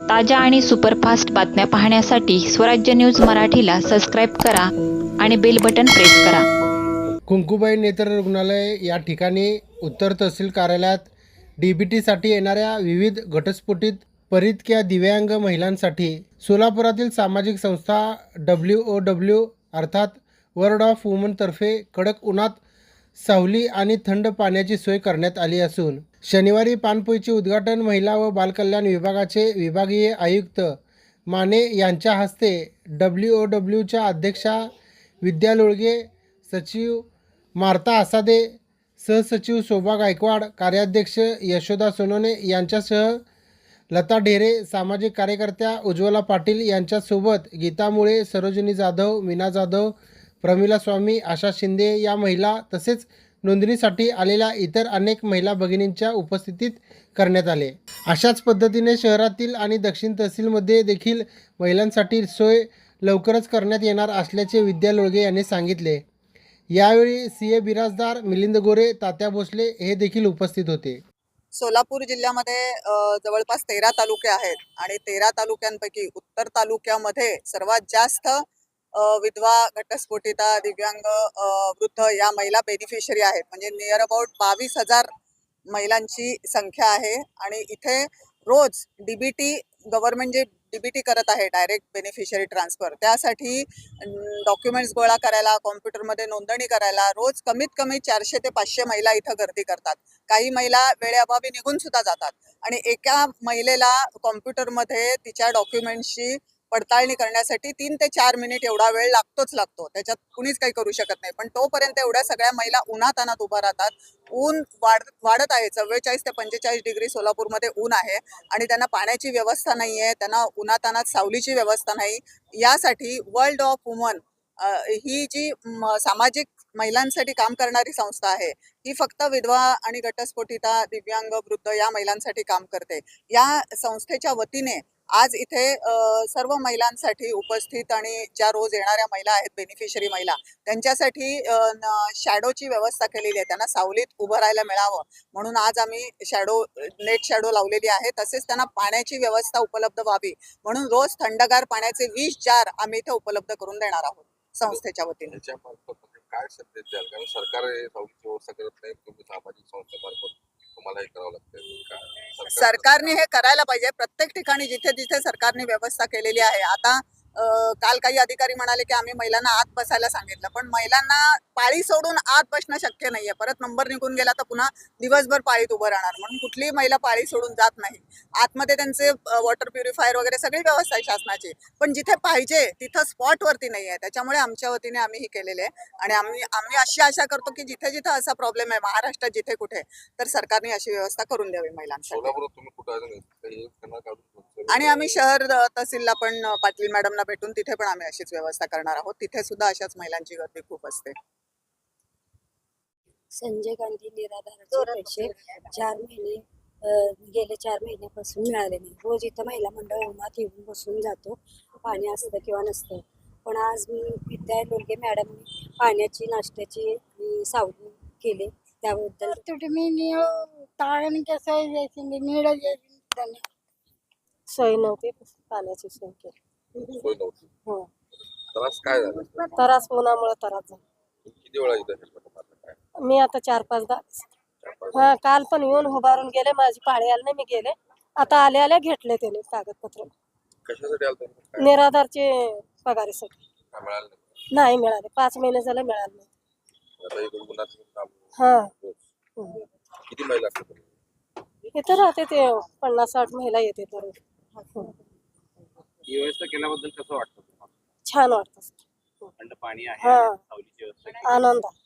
ताज्या आणि सुपरफास्ट बातम्या पाहण्यासाठी स्वराज्य न्यूज मराठीला सबस्क्राईब करा आणि बेल बटन प्रेस करा. कुंकुबाई नेत्र रुग्णालय या ठिकाणी उत्तर तहसील कार्यालयात डी बी टीसाठी येणाऱ्या विविध घटस्फोटित परितक्या दिव्यांग महिलांसाठी सोलापुरातील सामाजिक संस्था डब्ल्यू ओ डब्ल्यू अर्थात वर्ड ऑफ वुमनतर्फे कडक उन्हात सावली आणि थंड पाण्याची सोय करण्यात आली असून शनिवारी पानपोईचे उद्घाटन महिला व बालकल्याण विभागाचे विभागीय आयुक्त माने यांच्या हस्ते डब्ल्यू ओ डब्ल्यूच्या अध्यक्षा विद्या लोळगे सचिव मार्ता आसादे सहसचिव शोभा गायकवाड कार्याध्यक्ष यशोदा सोनोने यांच्यासह लता ढेरे सामाजिक कार्यकर्त्या उज्ज्वला पाटील यांच्यासोबत गीता मुळे सरोजिनी जाधव मीना जाधव प्रमिला स्वामी आशा शिंदे या महिला तसेच नोंदणीसाठी आलेल्या इतर अनेक महिला भगिनींच्या उपस्थितीत करण्यात आले. अशाच पद्धतीने शहरातील आणि दक्षिण तहसीलमध्ये देखील महिलांसाठी सोय लवकरच करण्यात येणार असल्याचे विद्या लोळगे यांनी सांगितले. यावेळी सी ए बिराजदार मिलिंद गोरे तात्या भोसले हे देखील उपस्थित होते. सोलापूर जिल्ह्यामध्ये जवळपास तेरा तालुके आहेत आणि तेरा तालुक्यांपैकी उत्तर तालुक्यामध्ये सर्वात जास्त विधवा घटस्फोटिता दिव्यांग वृद्ध या महिला बेनिफिशरी आहेत. म्हणजे नियर अबाउट बावीस हजार महिलांची संख्या आहे. आणि इथे रोज डीबीटी गव्हर्नमेंट जे डीबीटी करत आहे डायरेक्ट बेनिफिशरी ट्रान्सफर त्यासाठी डॉक्युमेंट्स गोळा करायला कॉम्प्युटरमध्ये नोंदणी करायला रोज कमीत कमी चारशे ते पाचशे महिला इथं गर्दी करतात. काही महिला वेळेअभावी निघून सुद्धा जातात. आणि एका महिलेला कॉम्प्युटरमध्ये तिच्या डॉक्युमेंट्सची पडताळणी करण्यासाठी तीन ते चार मिनिट एवढा वेळ लागतोच लागतो. त्याच्यात कुणीच काही करू शकत नाही. पण तोपर्यंत एवढ्या सगळ्या महिला उन्हातानात उभा राहतात. ऊन वाढ वाढत आहे. चव्वेचाळीस ते पंचेचाळीस डिग्री सोलापूरमध्ये ऊन आहे आणि त्यांना पाण्याची व्यवस्था नाही आहे त्यांना उन्हातानात सावलीची व्यवस्था नाही. यासाठी वर्ल्ड ऑफ वुमन ही जी सामाजिक महिलांसाठी काम करणारी संस्था आहे ही फक्त विधवा आणि घटस्फोटिता दिव्यांग वृद्ध या महिलांसाठी काम करते. या संस्थेच्या वतीने आज इथे सर्व महिलांसाठी उपस्थित आणि ज्या रोज येणाऱ्या महिला आहेत बेनिफिशरी महिला त्यांच्यासाठी शॅडोची व्यवस्था केलेली आहे. त्यांना सावलीत उभं राहायला मिळावं. म्हणून आज आम्ही शॅडो नेट शॅडो लावलेली आहे. तसेच त्यांना पाण्याची व्यवस्था उपलब्ध व्हावी. म्हणून रोज थंडगार पाण्याचे वीस जार आम्ही इथे उपलब्ध करून देणार आहोत संस्थेच्या वतीने. म्हणजे काय संदेश द्याल? कारण सरकार सावलीची व्यवस्था करत नाही. सामाजिक संस्थेमार्फत तुम्हाला हे करावं लागतं सरकारने हे करायला पाहिजे. प्रत्येक ठिकाणी जिथे जिथे सरकारने व्यवस्था केलेली आहे. आता काल काही अधिकारी म्हणाले की आम्ही महिलांना आत बसायला सांगितलं. पण महिलांना पाळी सोडून आत बसणं शक्य नाहीये. परत नंबर निघून गेला तर पुन्हा दिवसभर पाळीत उभं राहणार. म्हणून कुठलीही महिला पाळी सोडून जात नाही. आतमध्ये त्यांचे वॉटर प्युरिफायर वगैरे सगळी व्यवस्था आहे शासनाची. पण जिथे पाहिजे तिथं स्पॉट वरती नाही आहे त्याच्यामुळे आमच्या वतीने आम्ही हे केलेले आहे. आणि आम्ही आम्ही अशी आशा करतो की जिथे जिथे असा प्रॉब्लेम आहे महाराष्ट्रात जिथे कुठे तर सरकारने अशी व्यवस्था करून द्यावी महिलांसाठी. आणि आम्ही शहर तहसीलला पण पाटील मॅडमला भेटून तिथे पण आम्ही अशीच व्यवस्था करणार आहोत. तिथे सुद्धा अशाच महिलांची गर्दी खूप असते. संजय गांधी निराधाराचे पैसे चार महिने गेले चार महिन्यापासून मिळाले नाही. रोज इथं महिला मंडळ उन्हात येऊन बसून जातो. पाणी असतं किंवा नसतं. पण आज मी विद्या लोलगे मॅडम पाण्याची नाश्त्याची सावली केले. त्याबद्दल तुम्ही निळ ताळण कसं जायचं निळ जायचं सोय नव्हती पाण्याची सोय केली. सोय नव्हती. हो. त्रास काय झाला? त्रास उन्हामुळे त्रास झाला. किती वेळा इथं हेल्मेट मारलं काय? मी आता चार पाच दा चार पाच हा काल पण येऊन उभारून गेले माझी पाळी आली नाही मी गेले. आता आले आले घेतले त्याने कागदपत्र. कशासाठी आलं तुम्ही? काय? निराधारचे पगारीसाठी. काय मिळालं नाही? नाही मिळाले. पाच महिने झाले मिळाले नाही. आता इकडून पुन्हा तुम्ही काम हा. रोज. हम्म. किती महिला असतात? तुम्ही? इथं राहते ते पन्नास साठ महिला येते तर व्यवस्था केल्याबद्दल कसं वाटतं तुम्हाला छान वाटतं थंड पाणी आहे हा. सावलीची व्यवस्था केली. आनंद आहे.